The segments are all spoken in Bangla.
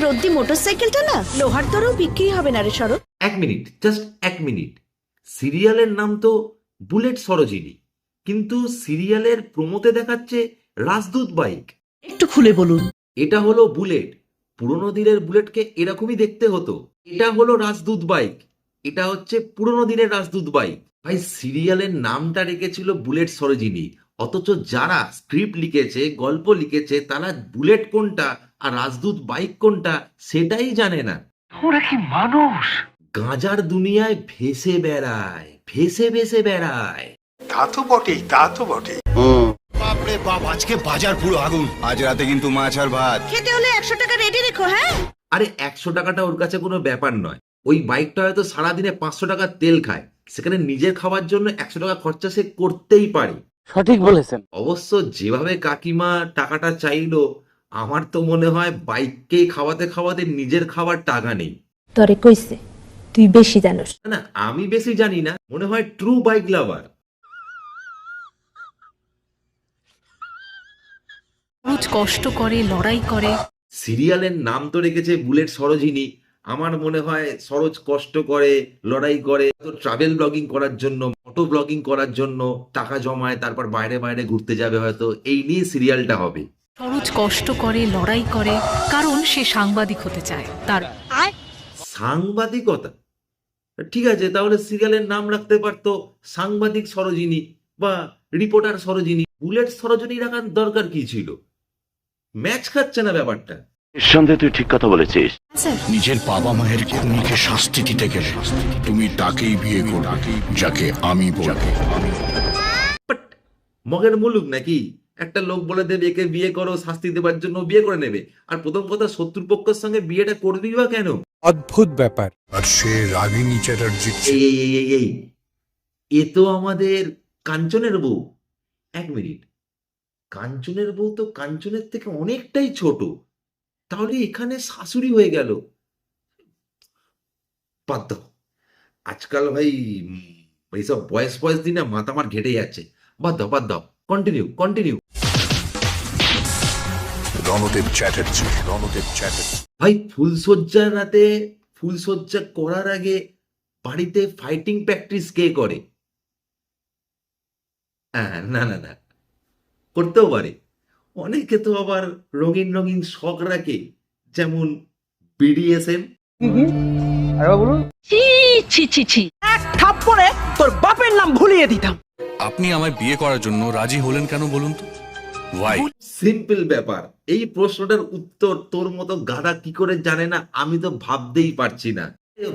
রদ্দি মোটরসাইকেলটা না? লোহার দরেও বিক্রি হবে না রে শরৎ। এক মিনিট জাস্ট এক মিনিট। সিরিয়ালের নাম তো বুলেট সরোজিনী। কিন্তু সিরিয়ালের প্রমোতে দেখাচ্ছে রাজদূত বাইক। একটু খুলে বলুন। এটা হলো বুলেট। পুরোনো দিনের বুলেটকে এরকমই দেখতে হতো। এটা হলো রাজদূত বাইক। এটা হচ্ছে পুরোনো দিনের রাজদূত বাইক। ভাই সিরিয়ালের নামটা রেখেছিল বুলেট সরোজিনী। অথচ যারা স্ক্রিপ্ট লিখেছে গল্প লিখেছে তারা বুলেট কোনটা আর রাজদূত বাইক কোনটা সেটাই জানে না। ওরা কি মানুষ? গাঁজার দুনিয়ায় ভেসে বেড়ায় ভেসে ভেসে বেড়ায়। তা তো বটেই তা তো বটেই। বাপরে বাপ আজকে বাজার পুরো আগুন। আজ রাতে কিন্তু মাছ আর ভাত। খেতে হলে একশো টাকা রেডি রেখো হ্যাঁ? আরে একশো টাকাটা ওর কাছে কোনো ব্যাপার নয়। ওই বাইকটা হয়তো সারাদিনে পাঁচশো টাকা তেল খায়। সেখানে নিজের খাওয়ার জন্য একশো টাকা খরচা সে করতেই পারে। সঠিক বলেছেন। অবশ্য যেভাবে কাকিমা টাকাটা চাইলো আমার তো মনে হয় বাইককে খাওয়াতে খাওয়াতে নিজের খাবার টাকা নেই। তরে কইছে তুই বেশি জানোস। না, না আমি বেশি জানি না মনে হয় ট্রু বাইক লাভার রোজ কষ্ট করে লড়াই করে। সিরিয়ালের নাম তো রেখেছে বুলেট সরোজিনী। আমার মনে হয় সরোজ কষ্ট করে লড়াই করে তো ট্রাভেল ব্লগিং করার জন্য ফটো ব্লগিং করার জন্য টাকা জমায় তারপর বাইরে বাইরে ঘুরতে যাবে হয়তো এই নিয়ে সিরিয়ালটা হবে। সরোজ কষ্ট করে লড়াই করে কারণ সে সাংবাদিক হতে চায়। তার সাংবাদিকতা? ঠিক আছে তাহলে সিরিয়ালের নাম রাখতে পারতো সাংবাদিক সরোজিনী বা রিপোর্টার সরোজিনী। বুলেট সরোজিনী রাখার দরকার কি ছিল? ম্যাচ খাচ্ছে না ব্যাপারটা। নিঃসন্দেহে তুই ঠিক কথা বলেছিস। নিজের বাবা মায়ের খুনিকে শাস্তি দিতে গেলে তুমি তাকেই বিয়ে করবে যাকে আমি বলব। বাট মগের মুলুক নাকি? একটা লোক বলে দেবে একে বিয়ে করো শাস্তি দেবার জন্য বিয়ে করে নেবে। আর প্রথম কথা শত্রুপক্ষের সঙ্গে বিয়েটা করবি বা কেন? অদ্ভুত ব্যাপার। আর সে রাগিনী চ্যাটার্জি এই এই এই এই এই। এ তো আমাদের কাঞ্চনের বউ। এক মিনিট। কাঞ্চনের বউ তো কাঞ্চনের থেকে অনেকটাই ছোট। তাহলে এখানে শাশুড়ি হয়ে গেল। বাদ দাও আজকাল ভাই এইসব বয়স বয়স দিনে মাথা আমার ঘেটে যাচ্ছে। বাদ দাও বাদ দাও কন্টিনিউ কন্টিনিউ রণদেব চ্যাটার্জি রণদেব চ্যাটার্জি। ভাই ফুলসজ্জার রাতে ফুলসজ্জা করার আগে বাড়িতে ফাইটিং প্র্যাকটিস কে করে? হ্যাঁ না না না। করতেও পারে। অনেকে তো আবার রঙিন রঙিন শখ রাখে যেমন বিডিএসএম ছি ছি ছি ছি। এক থাপ্পড়ে তোর বাপের নাম ভুলিয়ে দিতাম। আপনি আমায় বিয়ে করার জন্য রাজি হলেন কেন বলুন তো? ওয়াই সিম্পল ব্যাপার। এই প্রশ্নটার উত্তর তোর মতো গাধা কি করে জানে না আমি তো ভাবতেই পারছি না।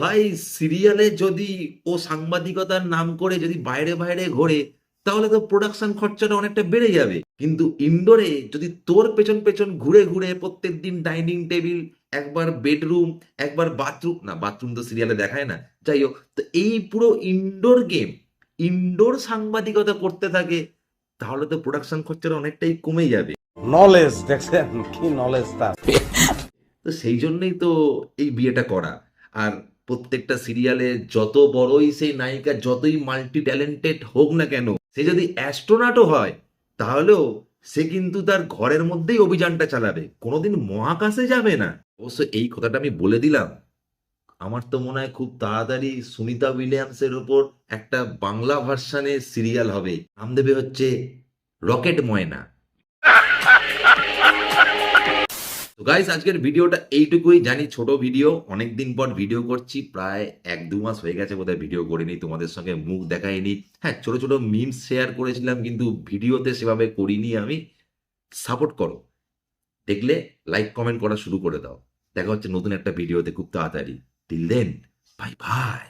ভাই সিরিয়ালে যদি ও সাংবাদিকতার নাম করে যদি বাইরে বাইরে ঘোরে তাহলে তো প্রোডাকশন খরচাটা অনেকটা বেড়ে যাবে। কিন্তু ইনডোরে যদি তোর পেছন পেছন ঘুরে ঘুরে প্রত্যেক দিন ডাইনিং টেবিল একবার বেডরুম একবার বাথরুম না বাথরুম তো সিরিয়ালে দেখায় না যাই হোক তো এই পুরো ইনডোর গেম ইনডোর সাংবাদিকতা করতে থাকে তাহলে তো প্রোডাকশন খরচাটা অনেকটাই কমে যাবে। নলেজ দেখছেন কি নলেজ তার। তো সেই জন্যই তো এই বিয়েটা করা। আর প্রত্যেকটা সিরিয়ালে যত বড়ই সেই নায়িকা যতই মাল্টি ট্যালেন্টেড হোক না কেন সে যদি অ্যাস্ট্রোনাটও হয়, তাহলেও সে কিন্তু তার ঘরের মধ্যেই অভিযানটা চালাবে। কোনোদিন মহাকাশে যাবে না। অবশ্য এই কথাটা আমি বলে দিলাম। আমার তো মনে হয় খুব তাড়াতাড়ি সুনিতা উইলিয়ামসের ওপর একটা বাংলা ভার্সানের সিরিয়াল হবে। নাম দেবে হচ্ছে রকেট ময়না। তো গাইস আজকের ভিডিওটা এইটুকুই। জানি ছোট ভিডিও, অনেকদিন পর ভিডিও করছি, প্রায় এক দু মাস হয়ে গেছে বোধহয় ভিডিও করিনি, তোমাদের সঙ্গে মুখ দেখাইনি। হ্যাঁ ছোট ছোট মিমস শেয়ার করেছিলাম, কিন্তু ভিডিওতে সেভাবে করিনি আমি। সাপোর্ট করো। দেখলে লাইক কমেন্ট করা শুরু করে দাও। দেখা হচ্ছে নতুন একটা ভিডিওতে খুব তাড়াতাড়ি। Till then bye bye